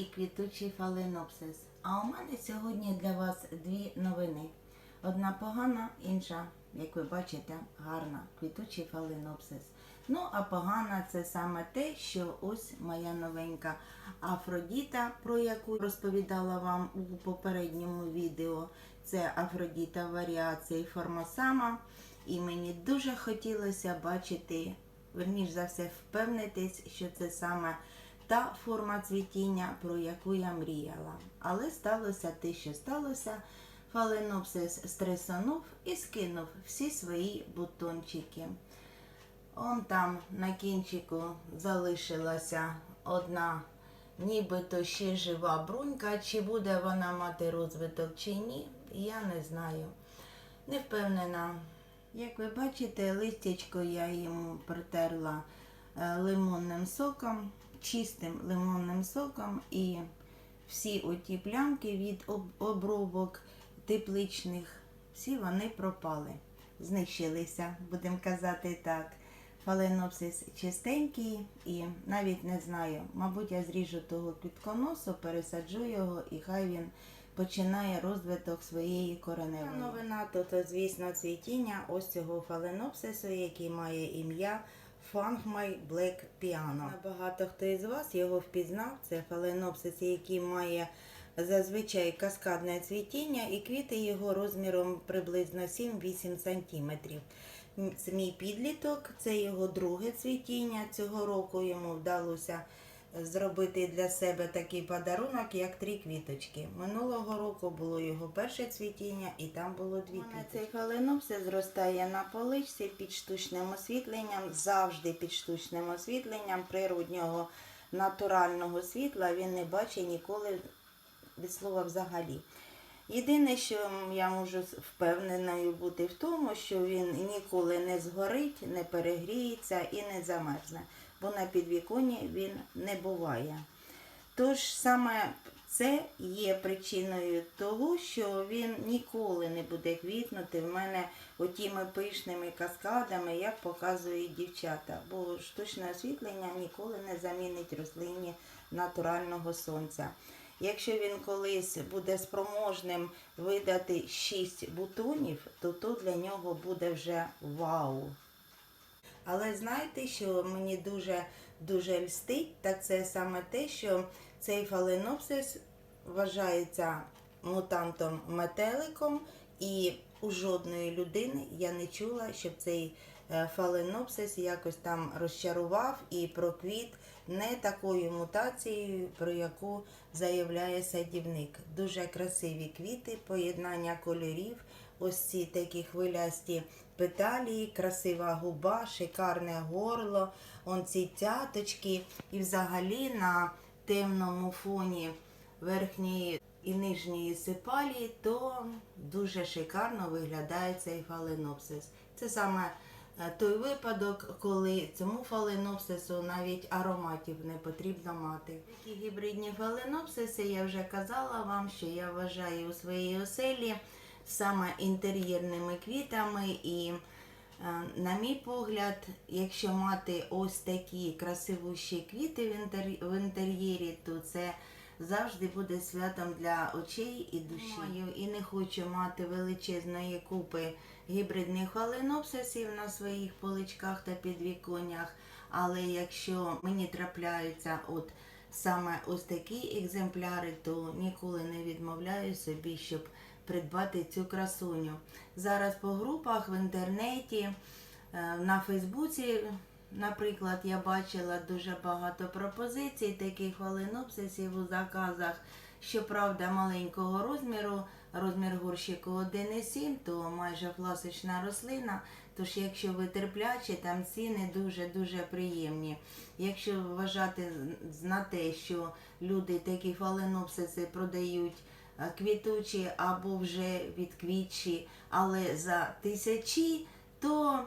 і квітучий фаленопсис. А у мене сьогодні для вас дві новини. Одна погана, інша, як ви бачите, гарна, квітучий фаленопсис. Ну, а погана це саме те, що ось моя новенька Афродіта, про яку розповідала вам у попередньому відео. Це Афродіта варіації Формосама. І мені дуже хотілося бачити, верніш за все, впевнитись, що це саме та форма цвітіння, про яку я мріяла. Але сталося те, що сталося. Фаленопсис стресанув і скинув всі свої бутончики. Он там на кінчику залишилася одна, нібито ще жива брунька. Чи буде вона мати розвиток чи ні, я не знаю. Не впевнена. Як ви бачите, листячко я йому протерла е, лимонним соком, чистим лимонним соком, і всі оті плямки від обробок тепличних, всі вони пропали, знищилися, будемо казати так. Фаленопсис чистенький і навіть не знаю, мабуть, я зріжу того квітконосу, пересаджу його і хай він починає розвиток своєї кореневої. Новина тут, звісно, цвітіння ось цього фаленопсису, який має ім'я Фангмай Black Piano. Багато хто із вас його впізнав. Це фаленопсис, який має зазвичай каскадне цвітіння, і квіти його розміром приблизно 7-8 см. Це мій підліток, це його друге цвітіння. Цього року йому вдалося зробити для себе такий подарунок, як три квіточки. Минулого року було його перше цвітіння, і там було дві квіточки. Цей фаленопсис зростає на поличці під штучним освітленням, завжди під штучним освітленням природнього натурального світла. Він не бачить ніколи від слова взагалі. Єдине, що я можу впевненою бути в тому, що він ніколи не згорить, не перегріється і не замерзне, бо на підвіконні він не буває. Тож саме це є причиною того, що він ніколи не буде квітнути в мене отіми пишними каскадами, як показують дівчата, бо штучне освітлення ніколи не замінить рослині натурального сонця. Якщо він колись буде спроможним видати 6 бутонів, то то для нього буде вже вау. Але знаєте, що мені дуже дуже льстить, так це саме те, що цей фаленопсис вважається мутантом метеликом, і у жодної людини я не чула, щоб цей фаленопсис якось там розчарував і проквіт не такою мутацією, про яку заявляє садівник. Дуже красиві квіти, поєднання кольорів, ось ці такі хвилясті петалії, красива губа, шикарне горло, он ці цяточки, і взагалі на темному фоні верхньої і нижньої сепалії, то дуже шикарно виглядає цей фаленопсис. Це саме е, той випадок, коли цьому фаленопсису навіть ароматів не потрібно мати. Такі гібридні фаленопсиси, я вже казала вам, що я вважаю у своїй оселі саме інтер'єрними квітами і Е, На мій погляд, якщо мати ось такі красивущі квіти в інтер'єрі, то це завжди буде святом для очей і душі. Маю і не хочу мати величезної купи гібридних фаленопсисів на своїх поличках та підвіконнях. Але якщо мені трапляються от саме ось такі екземпляри, то ніколи не відмовляю собі, щоб придбати цю красуню. Зараз по групах в інтернеті, е, на Фейсбуці, наприклад, я бачила дуже багато пропозицій таких фаленопсисів у заказах. Щоправда, маленького розміру, розмір горщику 1,7, то майже класична рослина. Тож, якщо ви терплячі, там ціни дуже-дуже приємні. Якщо вважати на те, що люди такі фаленопсиси продають е, квітучі або вже відквітчі, але за тисячі, то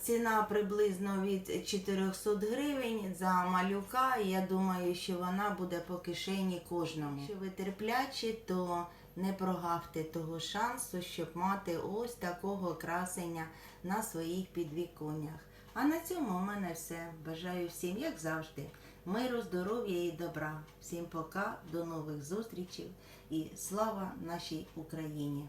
ціна приблизно від 400 гривень за малюка. Я думаю, що вона буде по кишені кожному. Якщо ви терплячі, то не прогавте того шансу, щоб мати ось такого красення на своїх підвіконнях. А на цьому у мене все. Бажаю всім, як завжди, миру, здоров'я і добра. Всім пока, до нових зустрічей і слава нашій Україні!